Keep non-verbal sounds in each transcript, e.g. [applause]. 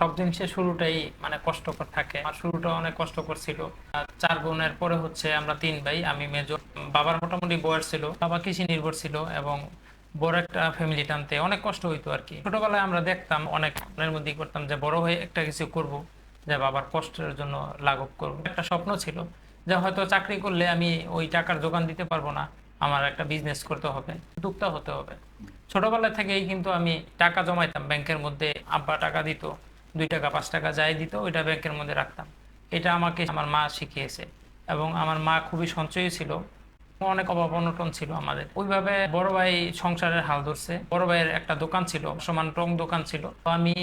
সব জিনিসের শুরুটাই মানে কষ্টকর থাকে। আর শুরুটা অনেক কষ্টকর ছিল। চার বোনের পরে হচ্ছে আমরা তিন ভাই, আমি মেজর বাবার মোটামুটি বয়স ছিল। বাবা কৃষি নির্ভর ছিল এবং বড় একটা ফ্যামিলি টানতে অনেক কষ্ট হইতো আর কি। ছোটবেলায় আমরা দেখতাম অনেক মনের মধ্যেই করতাম যে বড় হয়ে একটা কিছু করব, যে বাবার কষ্টের জন্য লাঘব করব। একটা স্বপ্ন ছিল যে হয়তো চাকরি করলে আমি ওই টাকার যোগান দিতে পারব না, আমার একটা বিজনেস করতে হবে, উদ্যোক্তা হতে হবে। ছোটবেলা থেকেই কিন্তু আমি টাকা জমাইতাম ব্যাংকের মধ্যে আব্বা টাকা দিত। দুই টাকা, পাঁচ টাকা যাই দিত, ওইটা ব্যাংকের মধ্যে রাখতাম। এটা আমাকে আমার মা শিখিয়েছে এবং আমার মা খুবই সঞ্চয়ী ছিল। অনেক অভাব অনটন ছিল আমাদের। ওইভাবে বড় ভাই সংসারের হাল ধরছে। বড় ভাইয়ের একটা দোকান ছিল, সমান টং দোকান ছিল। তো আমি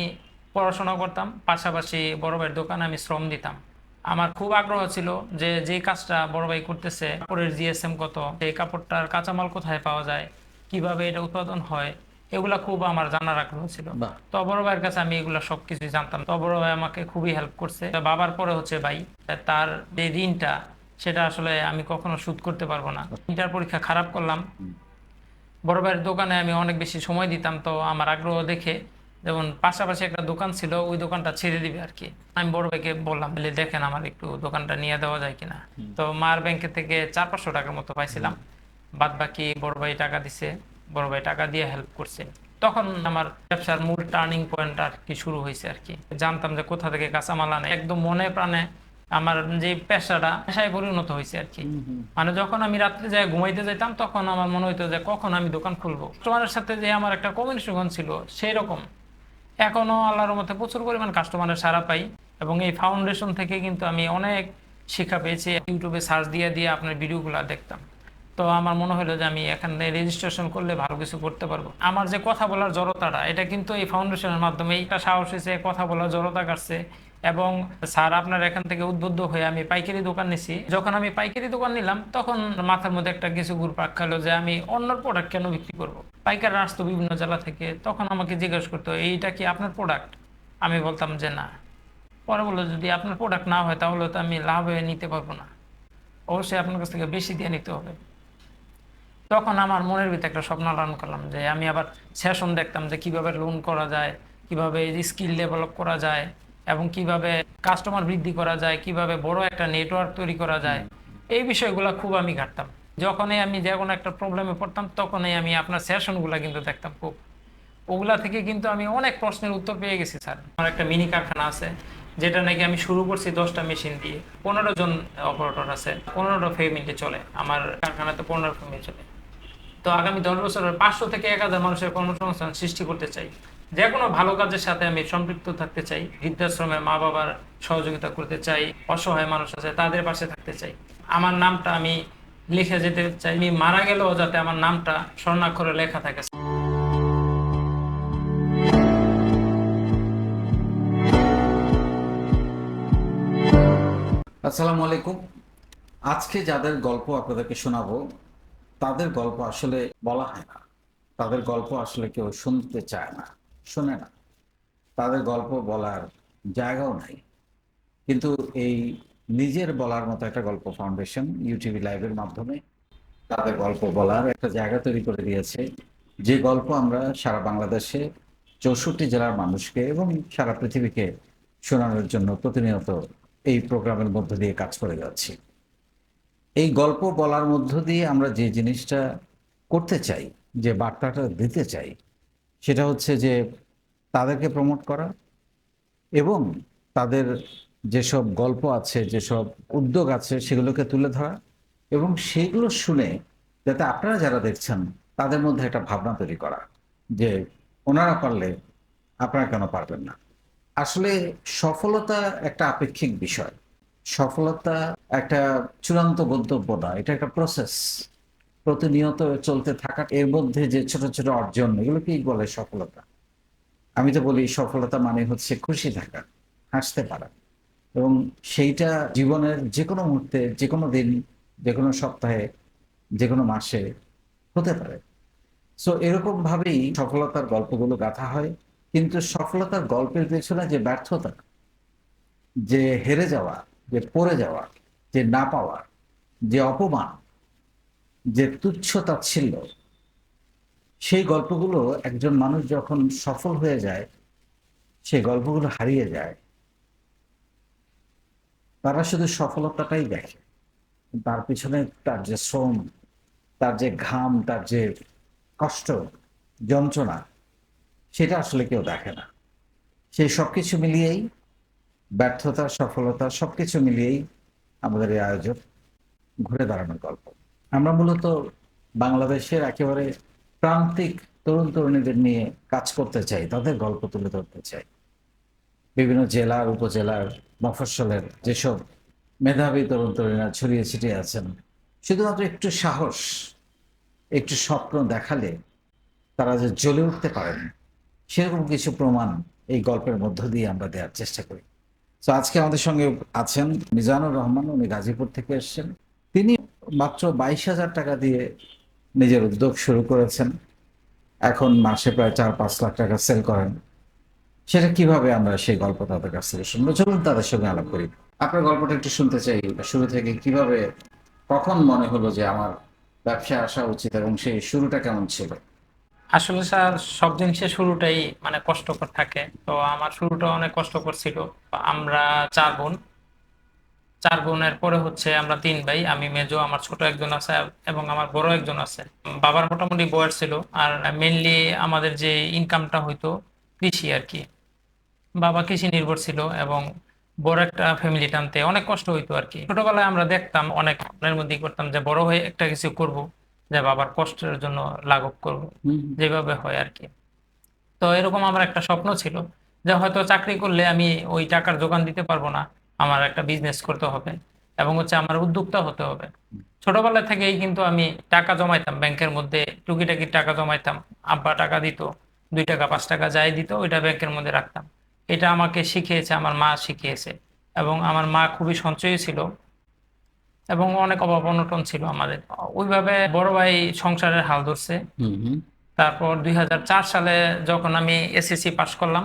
পড়াশোনা করতাম, পাশাপাশি বড় ভাইয়ের দোকানে আমি শ্রম দিতাম। আমার খুব আগ্রহ ছিল যে যে কাজটা বড় ভাই করতেছে, কাপড়ের জিএসএম কত এই কাপড়টার কাঁচামাল কোথায় পাওয়া যায়, কীভাবে এটা উৎপাদন হয় এগুলা খুব আমার জানার আগ্রহ ছিল। তো বড় ভাইয়ের কাছে আমি এগুলো সবকিছু জানতাম। তো বড় ভাই আমাকে খুবই হেল্প করছে। বাবার পরে হচ্ছে ভাই তার যে ঋণটা সেটা আসলে আমি কখনো শোধ করতে পারব না। ইন্টার পরীক্ষা খারাপ করলাম। বড় ভাইয়ের দোকানে আমি অনেক বেশি সময় দিতাম। তো আমার আগ্রহ দেখে যেমন পাশাপাশি একটা দোকান ছিল ওই দোকানটা ছেড়ে দিবে আর কি। আমি বড় ভাইকে বললাম বলে দেখেন আমার একটু দোকানটা নিয়ে দেওয়া যায় কিনা? তো মার ব্যাংকে থেকে চার পাঁচশো টাকার মতো পাইছিলাম। বাদ বাকি বড় ভাই টাকা দিছে। বড় ভাই টাকা দিয়ে হেল্প করছে। তখন আমার ব্যবসার মূল টার্নিং পয়েন্ট আর কি শুরু হয়েছে আর কি। জানতাম যে কোথা থেকে কাঁচামাল আনে। একদম মনে প্রাণে আমার যে পেশাটা পেশায় পরিণত হয়েছে আর কি। মানে যখন আমি রাত্রে যাই ঘুমাইতে যেতাম তখন আমার মনে হইতো যে কখন আমি দোকান খুলবো। কাস্টমারের সাথে যে আমার একটা কমিউনিকেশন ছিল সেই রকম এখনও আল্লাহর মধ্যে প্রচুর পরিমাণ কাস্টমারের সারা পাই এবং এই ফাউন্ডেশন থেকে কিন্তু আমি অনেক শিক্ষা পেয়েছি। ইউটিউবে সার্চ দিয়ে দিয়ে আপনার ভিডিওগুলো দেখতাম। তো আমার মনে হলো যে আমি এখানে রেজিস্ট্রেশন করলে ভালো কিছু করতে পারব। আমার যে কথা বলার জড়তাটা, এটা কিন্তু এই ফাউন্ডেশনের মাধ্যমে একটা সাহস হয়েছে কথা বলার জড়তা কাটছে এবং স্যার আপনার এখান থেকে উদ্বুদ্ধ হয়ে আমি পাইকারি দোকান নিছি। যখন আমি পাইকারি দোকান নিলাম, তখন মাথার মধ্যে একটা কিছু ঘুরপাক খেলো যে আমি অন্য প্রোডাক্ট কেন বিক্রি করব? পাইকার আসতো বিভিন্ন জেলা থেকে, তখন আমাকে জিজ্ঞেস করতো, এইটা কি আপনার প্রোডাক্ট আমি বলতাম যে না। পরে বলল, যদি আপনার প্রোডাক্ট না হয়, তাহলে তো আমি লাভ হয়ে নিতে পারব না। অবশ্যই আপনার কাছ থেকে বেশি দিয়ে নিতে হবে। তখন আমার মনের ভিতরে একটা স্বপ্ন লালন করলাম যে আমি আবার সেশন দেখতাম যে কীভাবে লোন করা যায়, কীভাবে স্কিল ডেভেলপ করা যায় এবং কীভাবে কাস্টমার বৃদ্ধি করা যায়, কীভাবে বড় একটা নেটওয়ার্ক তৈরি করা যায়। এই বিষয়গুলো খুব আমি ঘাটতাম। যখনই আমি যে কোনো একটা প্রবলেমে পড়তাম, তখনই আমি আপনার সেশনগুলো কিন্তু দেখতাম খুব। ওগুলা থেকে কিন্তু আমি অনেক প্রশ্নের উত্তর পেয়ে গেছি, স্যার। আমার একটা মিনি কারখানা আছে, যেটা নাকি আমি শুরু করছি দশটা মেশিন দিয়ে। পনেরো জন অপারেটর আছে, পনেরোটা ফ্যামিলি চলে। আমার কারখানাতে পনেরো ফ্যামিলি চলে। তো আগামী দশ বছরের পাঁচশো থেকে এক হাজার মানুষের কর্মসংস্থান সৃষ্টি করতে চাই। যে কোনো ভালো কাজের সাথে আমি সম্পৃক্ত থাকতে চাই, বৃদ্ধাশ্রমে মা বাবার সহযোগিতা করতে চাই, অসহায় মানুষ আছে তাদের পাশে থাকতে চাই। আমার নামটা আমি লিখে যেতে চাই, আমি মারা গেলেও যাতে আমার নামটা স্বর্ণাক্ষরে লেখা থাকে। আসসালামু আলাইকুম। আজকে যাদের গল্প আপনাদেরকে শোনাবো তাদের গল্প আসলে বলা হয় না। তাদের গল্প আসলে কেউ শুনতে চায় না, শোনে না। তাদের গল্প বলার জায়গাও নাই। কিন্তু এই নিজের বলার মতো একটা গল্প ফাউন্ডেশন ইউটিভি লাইভের মাধ্যমে তাদের গল্প বলার একটা জায়গা তৈরি করে দিয়েছে। যে গল্প আমরা সারা বাংলাদেশে চৌষট্টি জেলার মানুষকে এবং সারা পৃথিবীকে শোনানোর জন্য প্রতিনিয়ত এই প্রোগ্রামের মধ্য দিয়ে কাজ করে যাচ্ছি। এই গল্প বলার মধ্য দিয়ে আমরা যে জিনিসটা করতে চাই, যে বার্তাটা দিতে চাই, সেটা হচ্ছে যে তাদেরকে প্রমোট করা এবং তাদের যেসব গল্প আছে, যেসব উদ্যোগ আছে, সেগুলোকে তুলে ধরা এবং সেগুলো শুনে যাতে আপনারা যারা দেখছেন, তাদের মধ্যে একটা ভাবনা তৈরি করা যে ওনারা পারলে আপনারা কেন পারবেন না। আসলে সফলতা একটা আপেক্ষিক বিষয়। সফলতা একটা চূড়ান্ত গন্তব্য না, এটা একটা প্রসেস প্রতিনিয়ত চলতে থাকা, এর মধ্যে যে ছোট ছোট অর্জন এগুলোকেই বলে সফলতা? আমি তো বলি সফলতা মানে হচ্ছে খুশি থাকা, হাসতে পারা। এবং সেইটা জীবনের যে কোনো মুহূর্তে যে কোনো দিন যে কোনো সপ্তাহে যে কোনো মাসে হতে পারে। সো এরকম ভাবেই সফলতার গল্পগুলো গাঁথা হয়। কিন্তু সফলতার গল্পের পেছনে যে ব্যর্থতা, যে হেরে যাওয়া যে পড়ে যাওয়া, যে না পাওয়া, যে অপমান, যে তুচ্ছতা ছিল, সেই গল্পগুলো একজন মানুষ যখন সফল হয়ে যায়, সেই গল্পগুলো হারিয়ে যায়। তারা শুধু সফলতাটাই দেখে। তার পিছনে তার যে শ্রম, তার যে ঘাম, তার যে কষ্ট, যন্ত্রণা, সেটা আসলে কেউ দেখে না। সেই সব কিছু মিলিয়েই ব্যর্থতা, সফলতা সব কিছু মিলিয়েই আমাদের এই আয়োজন ঘুরে দাঁড়ানোর গল্প। আমরা মূলত বাংলাদেশের একেবারে প্রান্তিক তরুণ তরুণীদের নিয়ে কাজ করতে চাই, তাদের গল্প তুলে ধরতে চাই। বিভিন্ন জেলার, উপজেলার মফস্বলের যেসব মেধাবী তরুণ তরুণীরা ছড়িয়ে ছিটিয়ে আছেন, শুধুমাত্র একটু সাহস, একটু স্বপ্ন দেখালে তারা যে জ্বলে উঠতে পারেন, সেরকম কিছু প্রমাণ এই গল্পের মধ্য দিয়ে আমরা দেওয়ার চেষ্টা করি। তো আজকে আমাদের সঙ্গে আছেন মিজানুর রহমান, উনি গাজীপুর থেকে এসেছেন। তিনি মাত্র বাইশ হাজার টাকা দিয়ে নিজের উদ্যোগ শুরু করেছেন। এখন মাসে প্রায় চার পাঁচ লাখ টাকা সেল করেন। সেটা কীভাবে আমরা সেই গল্প তাদের কাছ থেকে শুনব? চলুন তাদের সঙ্গে আলাপ করি। আপনার গল্পটা একটু শুনতে চাই, শুরু থেকে কীভাবে, কখন মনে হলো যে আমার ব্যবসায় আসা উচিত এবং সেই শুরুটা কেমন ছিল? আসলে স্যার, সব জিনিসের শুরুটাই মানে কষ্টকর থাকে। তো আমার শুরুটা অনেক কষ্টকর ছিল। আমরা চার বোন। চার বোনের পরে হচ্ছে আমরা তিন ভাই। আমি, মেজো, আমার ছোট একজন আছে এবং আমার বড় একজন আছে। বাবার মোটামুটি বয়স ছিল। আর মেনলি আমাদের যে ইনকামটা হইতো কৃষি আর কি। বাবা কৃষি নির্ভর ছিল এবং বড় একটা ফ্যামিলি টানতে অনেক কষ্ট হইতো আর কি। ছোটবেলায় আমরা দেখতাম অনেক মধ্যেই করতাম যে বড় হয়ে একটা কিছু করব। যে বাবার কষ্টের জন্য লাঘব করব। যেভাবে হয় আর কি তো এরকম আমার একটা স্বপ্ন ছিল যে হয়তো চাকরি করলে আমি ওই টাকার যোগান দিতে পারব না আমার একটা বিজনেস করতে হবে এবং হচ্ছে আমার উদ্যোক্তা হতে হবে। ছোটবেলা থেকেই কিন্তু আমি টাকা জমাইতাম ব্যাংকের মধ্যে টুকিটাকি টাকা জমাইতাম আব্বা টাকা দিত দুই টাকা পাঁচ টাকা যাই দিত ওইটা ব্যাংকের মধ্যে রাখতাম। এটা আমাকে শিখিয়েছে আমার মা শিখিয়েছে এবং আমার মা খুবই সঞ্চয়ী ছিল। এবং অনেক অভাব অনটন ছিল আমাদের। ওইভাবে বড় ভাই সংসারের হাল ধরছে। তারপর দুই হাজার চার সালে যখন আমি এসএসসি পাশ করলাম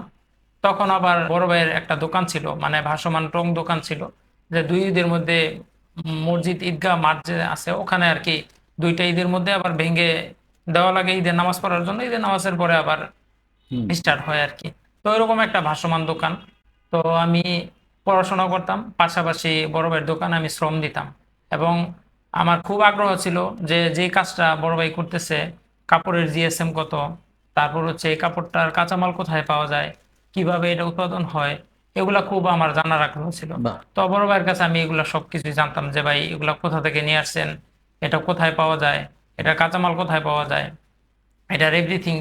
তখন আবার বড় ভাইয়ের একটা দোকান ছিল মানে ভাসমান টং দোকান ছিল যে দুই ঈদের মধ্যে মসজিদ ঈদগাহ মাঠ যে আছে ওখানে আর কি দুইটা ঈদের মধ্যে আবার ভেঙে দেওয়া লাগে ঈদের নামাজ পড়ার জন্য। ঈদের নামাজের পরে আবার স্টার্ট হয় আর কি। তো এরকম একটা ভাসমান দোকান। তো আমি পড়াশোনা করতাম পাশাপাশি বড় ভাইয়ের দোকানে আমি শ্রম দিতাম। এবং আমার খুব আগ্রহ ছিল যে যে কাজটা বড় ভাই করতেছে কাপড়ের জিএসএম কত তারপর হচ্ছে এই কাপড়টার কাঁচামাল কোথায় পাওয়া যায় কীভাবে এটা উৎপাদন হয় এগুলা খুব আমার জানার আগ্রহ ছিল। তো বড় ভাইয়ের কাছে আমি এগুলো সবকিছু জানতাম যে ভাই এগুলা কোথা থেকে নিয়ে আসছেন? এটা কোথায় পাওয়া যায়? এটা কাঁচামাল কোথায় পাওয়া যায়? এটার এভরিথিং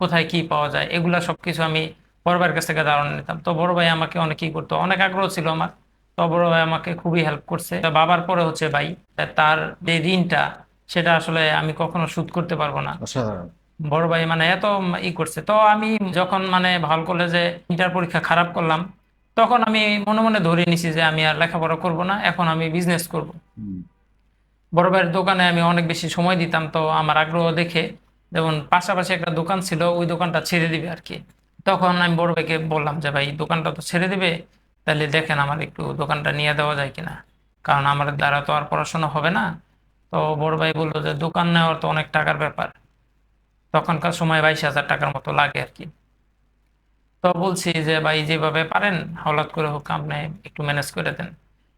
কোথায় কি পাওয়া যায়? এগুলা সবকিছু আমি বড় ভাইয়ের কাছ থেকে ধারণা নিতাম। তো বড় ভাই আমাকে অনেক কি করতো অনেক আগ্রহ ছিল আমার। তো বড় ভাই আমাকে খুবই হেল্প করছে। বাবার পরে হচ্ছে ভাই তার যে ঋণটা সেটা আসলে আমি কখনো শোধ করতে পারব না। বড় ভাই মানে এত ই করছে। তো আমি যখন মানে ভালো কলেজে ইন্টার পরীক্ষা খারাপ করলাম তখন আমি মনে মনে ধরে নিছি যে আমি আর লেখাপড়া করব না এখন আমি বিজনেস করব। বড় ভাইয়ের দোকানে আমি অনেক বেশি সময় দিতাম তো আমার আগ্রহ দেখে যেমন পাশাপাশি একটা দোকান ছিল ওই দোকানটা ছেড়ে দিবে আর কি তখন আমি বড় ভাইকে বললাম যে ভাই দোকানটা তো ছেড়ে দিবে তাহলে দেখেন আমার একটু দোকানটা নিয়ে দেওয়া যায় কিনা। কারণ আমার দ্বারা তো আর পড়াশোনা হবে না। তো বড় ভাই বলল যে, দোকান নেওয়ার তো অনেক টাকার ব্যাপার। তখনকার সময় বাইশ হাজার টাকার মতো লাগে আর কি। তো বলছি যে, ভাই, যেভাবে পারেন, হঠাৎ করে হোক আপনি একটু ম্যানেজ করে দেন।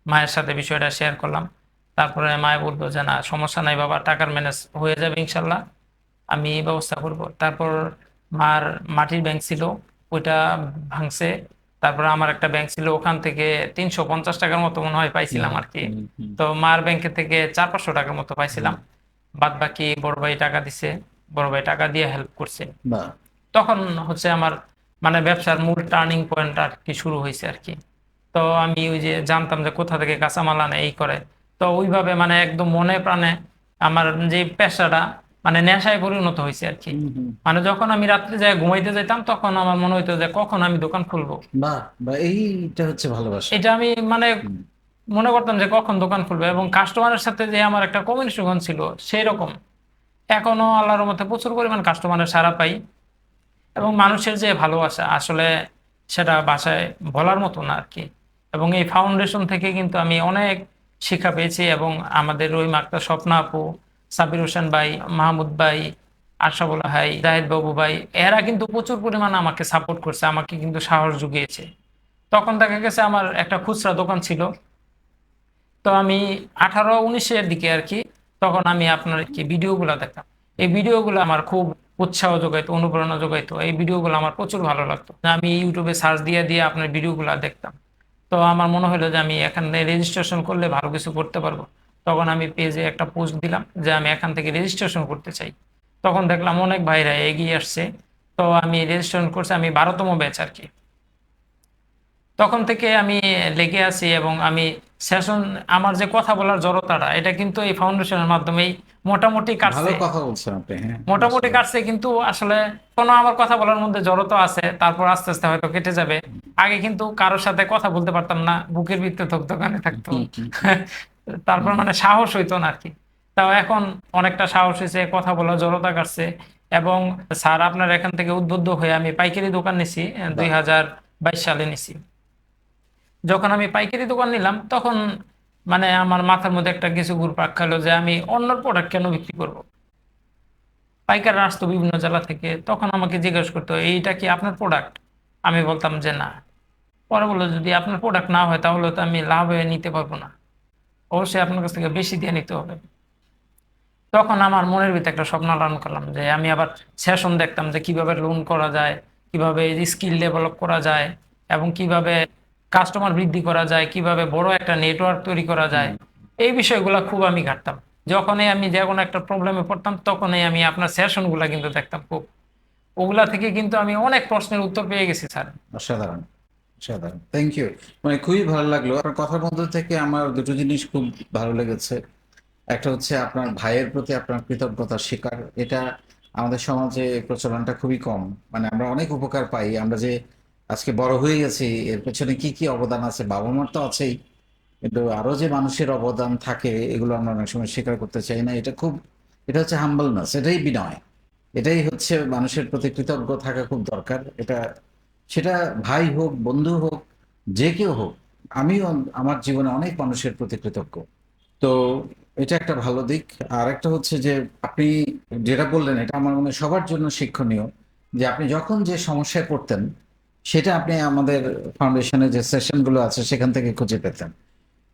মায়ের সাথে বিষয়টা শেয়ার করলাম। তারপরে মায়ে বলল যে, না, সমস্যা নাই বাবা, টাকার ম্যানেজ হয়ে যাবে ইনশাল্লাহ। আমি ব্যবস্থা করব। তারপর মার মাটির ব্যাংক ছিল, ওইটা ভাঙছে। তারপর আমার একটা ব্যাংক ছিল ওখান থেকে তিনশো পঞ্চাশ টাকার মতো মনে হয় পাইছিলাম আর কি। তো মার ব্যাংকে থেকে চার পাঁচশো টাকার মতো পাইছিলাম। বাদ বাকি বড় ভাই টাকা দিছে বড় ভাই টাকা দিয়ে হেল্প করছে। তখন হচ্ছে আমার মানে ব্যবসার মূল টার্নিং পয়েন্ট আর কি শুরু হয়েছে আর কি তো আমি ওই যে জানতাম যে কোথা থেকে কাঁচামাল আনে এই করে। তো ওইভাবে মানে একদম মনে প্রাণে আমার যে পেশাটা মানে নেশায় পরিণত হয়েছে আর কি। মানে যখন আমি রাত্রে যাই ঘুমাইতে যেতাম তখন আমার মনে হইতো যে কখন আমি দোকান খুলবো। এইটা হচ্ছে ভালোবাসা। এটা আমি মানে মনে করতাম যে কখন দোকান খুলবে এবং কাস্টমারের সাথে যে আমার একটা কমিউনিকেশন ছিল সেই রকম এখনও আল্লাহর মধ্যে প্রচুর পরিমাণ কাস্টমারের সারা পাই এবং মানুষের যে ভালোবাসা আসলে সেটা বাসায় বলার মতো না আর কি। এবং এই ফাউন্ডেশন থেকে কিন্তু আমি অনেক শিক্ষা পেয়েছি এবং আমাদের ওই মাক্তা স্বপ্না আপু সাবির হোসেন ভাই, মাহমুদ ভাই, আশাবুল ভাই, জাহিদ বাবু ভাই, এরা কিন্তু প্রচুর পরিমাণে আমাকে সাপোর্ট করছে, আমাকে কিন্তু সাহস জুগিয়েছে। তখন দেখা গেছে আমার একটা খুচরা দোকান ছিল। তো আমি আঠারো উনিশের দিকে আর কি, তখন আমি আপনার কি ভিডিওগুলো দেখতাম। এই ভিডিওগুলো আমার খুব উৎসাহ যোগাইতো অনুপ্রেরণা যোগাইতো এই ভিডিওগুলো আমার প্রচুর ভালো লাগতো। আমি ইউটিউবে সার্চ দিয়ে দিয়ে আপনার ভিডিওগুলো দেখতাম। তো আমার মনে হলো যে আমি এখানে রেজিস্ট্রেশন করলে ভালো কিছু করতে পারব। তখন আমি পেজে একটা পোস্ট দিলাম যে আমি এখান থেকে রেজিস্ট্রেশন করতে চাই। তখন দেখলাম অনেক ভাইরা এগিয়ে আসছে। তো আমি রেজিস্ট্রেশন করছি আমি বারোতম ব্যাচ আর কি। তখন থেকে আমি লেগে আছি এবং আমি সেশন আমার যে কথা বলার জড়তাটা এটা কিন্তু এই ফাউন্ডেশনের মাধ্যমেই মোটামুটি কাটছে। কথা বলছেন আপনি হ্যাঁ মোটামুটি কাটছে কিন্তু আসলে কোনো আমার কথা বলার মধ্যে জড়তা আছে তারপর আস্তে আস্তে হয়তো কেটে যাবে। আগে কিন্তু কারোর সাথে কথা বলতে পারতাম না বুকের ভিতরে দোকানে থাকতো। [laughs] তারপর মানে সাহস হইতো না আর কি তাও এখন অনেকটা সাহস হয়েছে কথা বলা জড়তা কাটছে এবং স্যার আপনার এখান থেকে উদ্বুদ্ধ হয়ে আমি পাইকারি দোকান নিছি দুই হাজার বাইশ সালে নিছি। যখন আমি পাইকারি দোকান নিলাম তখন মানে আমার মাথার মধ্যে একটা কিছু ঘুরপাক খেলো যে আমি অন্য প্রোডাক্ট কেন বিক্রি করব? পাইকাররা আসতো বিভিন্ন জেলা থেকে তখন আমাকে জিজ্ঞেস করতো এইটা কি আপনার প্রোডাক্ট আমি বলতাম যে না। পরে বলল যদি আপনার প্রোডাক্ট না হয় তাহলে তো আমি লাভ হয়ে নিতে পারব না। অবশ্যই আপনার কাছ থেকে বেশি দিয়ে নিতে হবে। তখন আমার মনের ভিতরে একটা স্বপ্ন লালন করলাম যে আমি আবার সেশন দেখতাম যে কীভাবে লোন করা যায়, কীভাবে স্কিল ডেভেলপ করা যায় এবং কীভাবে কাস্টমার বৃদ্ধি করা যায়, কীভাবে বড় একটা নেটওয়ার্ক তৈরি করা যায়, এই বিষয়গুলো খুব আমি ঘাটতাম। যখনই আমি যে কোনো একটা প্রবলেমে পড়তাম, তখনই আমি আপনার সেশনগুলো কিন্তু দেখতাম খুব। ওগুলা থেকে কিন্তু আমি অনেক প্রশ্নের উত্তর পেয়ে গেছি, স্যার। অসাধারণ। অসাধারণ থ্যাংক ইউ মানে খুবই ভালো লাগল। আপনার কথার মধ্যে থেকে আমার দুটো জিনিস খুব ভালো লেগেছে। একটা হচ্ছে আপনার ভাইয়ের প্রতি আপনার কৃতজ্ঞতা স্বীকার এটা আমাদের সমাজে প্রচলনটা খুবই কম। মানে আমরা অনেক উপকার পাই। আমরা যে আজকে বড় হয়ে গেছি, এর পেছনে কি কি অবদান আছে? বাবা মার তো আছেই। কিন্তু আরও যে মানুষের অবদান থাকে, এগুলো আমরা অনেক সময় স্বীকার করতে চাই না। এটা খুব, এটা হচ্ছে হাম্বলনেস এটাই বিনয়। এটাই হচ্ছে মানুষের প্রতি কৃতজ্ঞ থাকা খুব দরকার। এটা সেটা ভাই হোক বন্ধু হোক যে কেউ হোক আমিও আমার জীবনে অনেক মানুষের প্রতি কৃতজ্ঞ। তো এটা একটা ভালো দিক। আর একটা হচ্ছে যে আপনি যেটা বললেন এটা আমার মনে সবার জন্য শিক্ষণীয় যে আপনি যখন যে সমস্যায় পড়তেন সেটা আপনি আমাদের ফাউন্ডেশনের যে সেশনগুলো আছে সেখান থেকে খুঁজে পেতেন।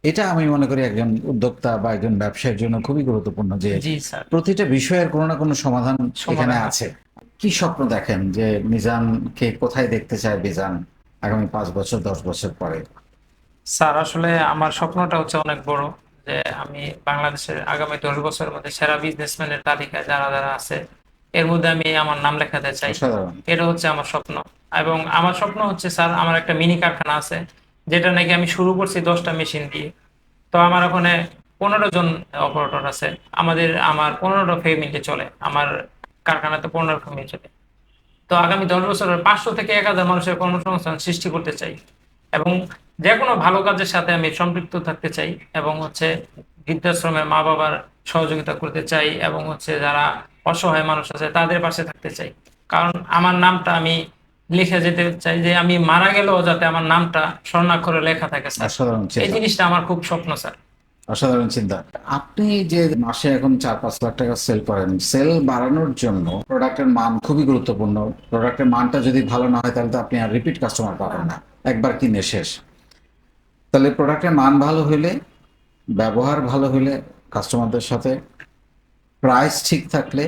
এটা আমি মনে করি একজন উদ্যোক্তা বা একজন ব্যবসায়ীর জন্য খুবই গুরুত্বপূর্ণ যে প্রতিটা বিষয়ের কোনো না কোনো সমাধান সেখানে আছে। কি স্বপ্ন দেখেন যে মিজানকে কোথায় দেখতে চায় মিজান আগামী পাঁচ বছর দশ বছর পরে? স্যার আসলে আমার স্বপ্নটা হচ্ছে অনেক বড় যে আমি বাংলাদেশের আগামী দশ বছরের মধ্যে সেরা বিজনেসম্যানের তালিকায় যারা যারা আছে এর মধ্যে আমি আমার নাম লেখাতে চাই। এটা হচ্ছে আমার স্বপ্ন। এবং আমার স্বপ্ন হচ্ছে স্যার আমার একটা মিনি কারখানা আছে যেটা নাকি আমি শুরু করছি দশটা মেশিন দিয়ে। তো আমার ওখানে পনেরো জন অপারেটর আছে। আমাদের আমার পনেরোটা ফ্যামিলি চলে। আমার কারখানাতে পনেরো ফ্যামিলি চলে তো আগামী দশ বছরের পাঁচশো থেকে এক হাজার মানুষের কর্মসংস্থান সৃষ্টি করতে চাই এবং যে কোনো ভালো কাজের সাথে আমি সম্পৃক্ত থাকতে চাই এবং হচ্ছে বৃদ্ধাশ্রমের মা বাবার সহযোগিতা করতে চাই এবং হচ্ছে যারা অসহায় মানুষ আছে তাদের পাশে থাকতে চাই। কারণ আমার নামটা আমি লিখে যেতে চাই যে আমি মারা গেলেও যাতে আমার নামটা স্বর্ণাক্ষরে লেখা থাকে স্যার। এই জিনিসটা আমার খুব স্বপ্ন স্যার। অসাধারণ চিন্তা। আপনি যে মাসে এখন চার পাঁচ লাখ টাকা সেল করেন সেল বাড়ানোর জন্য প্রোডাক্টের মান খুবই গুরুত্বপূর্ণ। প্রোডাক্টের মানটা যদি ভালো না হয়, তাহলে তো আপনি আর রিপিট কাস্টমার পাবেন না। একবার কিনে শেষ। তাহলে প্রোডাক্টের মান ভালো হইলে, ব্যবহার ভালো হইলে কাস্টমারদের সাথে প্রাইস ঠিক থাকলে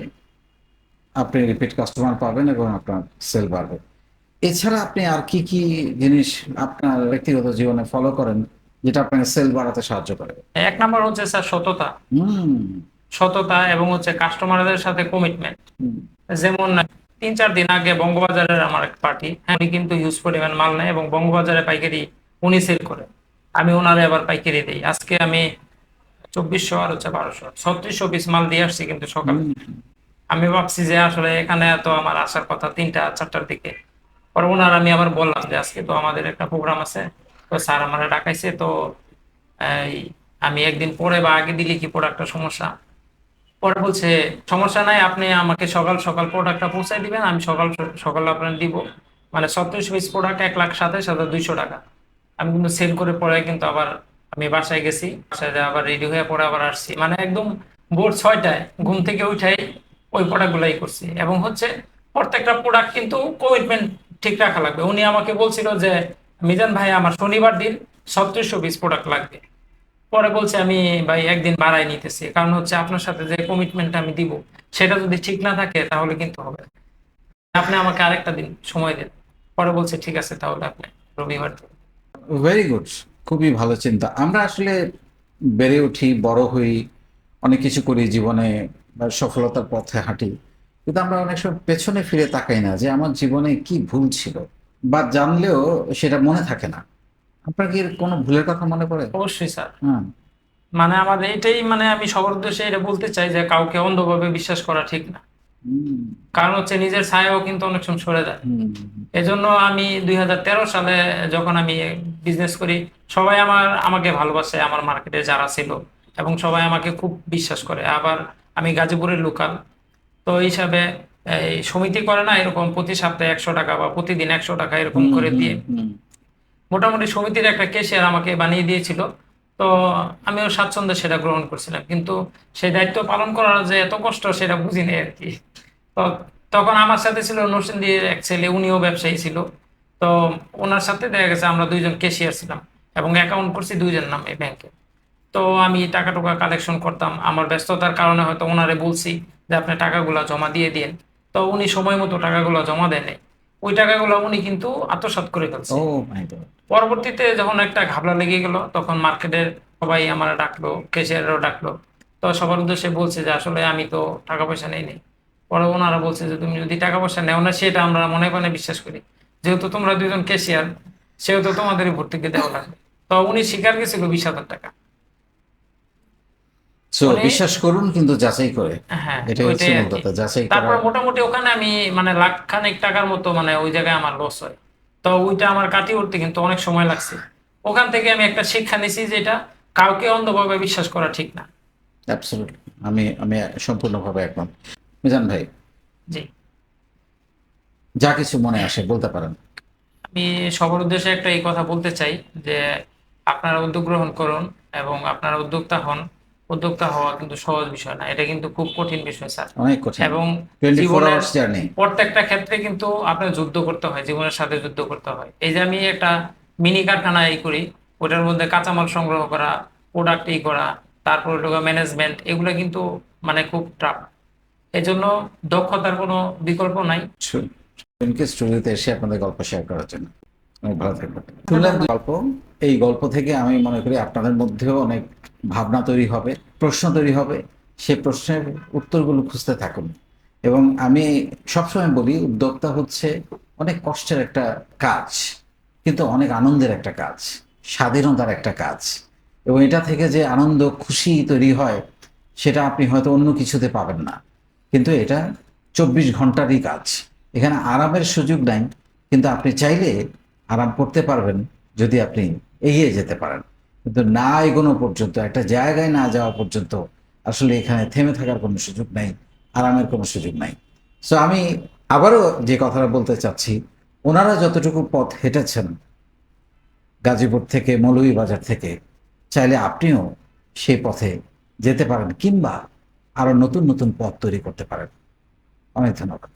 আপনি রিপিট কাস্টমার পাবেন এবং আপনার সেল বাড়বে। এছাড়া আপনি আর কি কি জিনিস আপনার ব্যক্তিগত জীবনে ফলো করেন যেটা আপনাকে সেল বাড়াতে সাহায্য করে। এক নম্বর হচ্ছে স্যার সততা। সততা এবং হচ্ছে কাস্টমারদের সাথে কমিটমেন্ট যেমন তিন চার দিন আগে বঙ্গবাজারের আমার এক পার্টি হ্যাঁ উনি কিন্তু হিউজ পরিমাণ মাল নেয় এবং বঙ্গবাজারে পাইকারি উনি সেল করে। আমি ওনারে আবার পাইকারি দিই। আজকে আমি চব্বিশশো আর হচ্ছে বারোশো ছত্রিশশো পিস মাল দিয়ে আসছি কিন্তু সকালে। আমি ভাবছি যে আসলে এখানে তো আমার আসার কথা তিনটা চারটার দিকে। পরে ওনার আমি আবার বললাম যে আজকে তো আমাদের একটা প্রোগ্রাম আছে তো স্যার আমার ডাকাইছে, তো আমি একদিন পরে বা আগে দিলে কি প্রোডাক্টটা সমস্যা? পরে বলছে, সমস্যা নাই, আপনি আমাকে সকাল সকাল প্রোডাক্টটা পৌঁছাই দিবেন, আমি সকাল সকাল আপনার দিব। মানে ছত্রিশ পিস প্রোডাক্ট এক লাখ সাথে সাথে দুইশো টাকা। আমি কিন্তু সেল করে পরে কিন্তু আবার আমি বাসায় গেছি, বাসায় আবার রেডি হয়ে পরে আবার আসছি। মানে একদম ভোর ছয়টায় ঘুম থেকে উঠাই ওই প্রোডাক্টগুলাই করছি। এবং হচ্ছে প্রত্যেকটা প্রোডাক্ট কিন্তু কমিটমেন্ট ঠিক রাখা লাগবে। উনি আমাকে বলছিল যে মিজান ভাই, আমার শনিবার দিন ছত্রিশশো পিস প্রোডাক্ট লাগবে। পরে বলছে, আমি ভাই একদিন বাড়াই নিতেছি। কারণ হচ্ছে আপনার সাথে যে কমিটমেন্টটা আমি দিব, সেটা যদি ঠিক না থাকে, তাহলে কিন্তু হবে আপনি আমাকে আরেকটা দিন সময় দেন। পরে বলছে, ঠিক আছে, তাহলে আপনি রবিবার দিন। ভেরি গুড খুবই ভালো চিন্তা। আমরা আসলে বেড়ে উঠি, বড় হই, অনেক কিছু করি জীবনে সফলতার পথে হাঁটি। কিন্তু আমরা অনেক সময় পেছনে ফিরে তাকাই না যে আমার জীবনে কি ভুল ছিল। বা জানলেও সেটা মনে থাকে না। আপনার কি কোনো ভুলের কথা মনে পড়ে? অবশ্যই স্যার। হ্যাঁ মানে আমাদের এটাই মানে আমি সবার উদ্দেশ্যে এটা বলতে চাই যে কাউকে অন্ধভাবে বিশ্বাস করা ঠিক না। কারণ হচ্ছে নিজের ছায়াও কিন্তু অনেক সময় সরে যায়। এজন্য আমি দুই হাজার তেরো সালে যখন আমি বিজনেস করি সবাই আমার আমাকে ভালোবাসে আমার মার্কেটে যারা ছিল এবং সবাই আমাকে খুব বিশ্বাস করে। আবার আমি গাজীপুরের লোকাল তো এই হিসাবে এই সমিতি করে না এরকম প্রতি সপ্তাহে একশো টাকা বা প্রতিদিন একশো টাকা এরকম করে দিয়ে। মোটামুটি সমিতির একটা কেশিয়ার আমাকে বানিয়ে দিয়েছিল। তো আমিও স্বাচ্ছন্দ্যে সেটা গ্রহণ করছিলাম। কিন্তু সেই দায়িত্ব পালন করার যে এত কষ্ট সেটা বুঝিনি আর কি। তো তখন আমার সাথে ছিল নরসিংদীর এক ছেলে উনিও ব্যবসায়ী ছিল। তো ওনার সাথে দেখা গেছে আমরা দুইজন কেশিয়ার ছিলাম এবং অ্যাকাউন্ট করছি দুইজন নামে ব্যাংকে তো আমি টাকা টুকা কালেকশন করতাম। আমার ব্যস্ততার কারণে হয়তো ওনারে বলছি যে আপনি টাকাগুলো জমা দিয়ে দিন তো উনি সময় মতো টাকাগুলো জমা দেয় নাই। ওই টাকাগুলো উনি কিন্তু আত্মসাৎ করে ফেলছে। পরবর্তীতে যখন একটা ঘাবলা লেগে গেল তখন মার্কেটের সবাই আমার ডাকলো ক্যাশিয়ারও ডাকলো। তো সবার উদ্দেশ্যে বলছে যে আসলে আমি তো টাকা পয়সা নেই নেই। পরে ওনারা বলছে যে তুমি যদি টাকা পয়সা নেও না সেটা আমরা মনে মনে বিশ্বাস করি। যেহেতু তোমরা দুজন ক্যাশিয়ার সেহেতু তোমাদেরই ভর্তুকি দেওয়া লাগবে। তো উনি স্বীকার গেছিল বিশ হাজার টাকা। সো বিশ্বাস করুন কিন্তু যাচাই করে। হ্যাঁ এটা হচ্ছে ওইটাই মূল কথা যাচাই তারপর মোটামুটি ওখানে আমি মানে লাখ খানেক টাকার মতো মানে ওই জায়গায় আমার লস হয়। তো ওইটা আমার কাটিয়ে উঠতে কিন্তু অনেক সময় লাগছে। ওখান থেকে আমি একটা শিক্ষা নিছি যেটা কাউকে অন্ধভাবে বিশ্বাস করা ঠিক না। অ্যাবসলিউটলি আমি আমি সম্পূর্ণভাবে একমত। মিজান ভাই? জি। যা কিছু মনে আসে বলতে পারেন। আমি সবার উদ্দেশ্যে একটা এই কথা বলতে চাই যে আপনারা উদ্যোগ গ্রহণ করুন এবং আপনারা উদ্যোক্তা হন। উদ্যোক্তা হওয়া কিন্তু সহজ বিষয় না এটা কিন্তু খুব কঠিন বিষয় স্যার। অনেক কঠিন। এবং জীবনের প্রত্যেকটা ক্ষেত্রে কিন্তু আপনার যুদ্ধ করতে হয় জীবনের সাথে যুদ্ধ করতে হয়। এই যে আমি একটা মিনি কারখানা এই করি ওটার মধ্যে কাঁচামাল সংগ্রহ করা প্রোডাক্ট এই করা তারপর ওটা ম্যানেজমেন্ট এগুলো কিন্তু মানে খুব টাফ এজন্য দক্ষতার কোনো বিকল্প নাই। স্টুডিওতে এসে আপনাদের গল্প শেয়ার করার জন্য। অনেক ভালো থাকবেন। গল্প এই গল্প থেকে আমি মনে করি আপনাদের মধ্যেও অনেক ভাবনা তৈরি হবে, প্রশ্ন তৈরি হবে সেই প্রশ্নের উত্তরগুলো খুঁজতে থাকুন। এবং আমি সবসময় বলি, উদ্যোক্তা হচ্ছে অনেক কষ্টের একটা কাজ, কিন্তু অনেক আনন্দের একটা কাজ, স্বাধীনতার একটা কাজ। এবং এটা থেকে যে আনন্দ, খুশি তৈরি হয়, সেটা আপনি হয়তো অন্য কিছুতে পাবেন না। কিন্তু এটা চব্বিশ ঘন্টারই কাজ। এখানে আরামের সুযোগ নাই, কিন্তু আপনি চাইলে আরাম করতে পারবেন যদি আপনি এগিয়ে যেতে পারেন। কিন্তু না এগোনো পর্যন্ত, একটা জায়গায় না যাওয়া পর্যন্ত আসলে এখানে থেমে থাকার কোনো সুযোগ নাই, আরামের কোনো সুযোগ নাই। সো আমি আবারও যে কথাটা বলতে চাচ্ছি, ওনারা যতটুকু পথ হেঁটেছেন, গাজীপুর থেকে মৌলভীবাজার থেকে, চাইলে আপনিও সেই পথে যেতে পারেন কিংবা আরও নতুন নতুন পথ তৈরি করতে পারেন। অনেক ধন্যবাদ।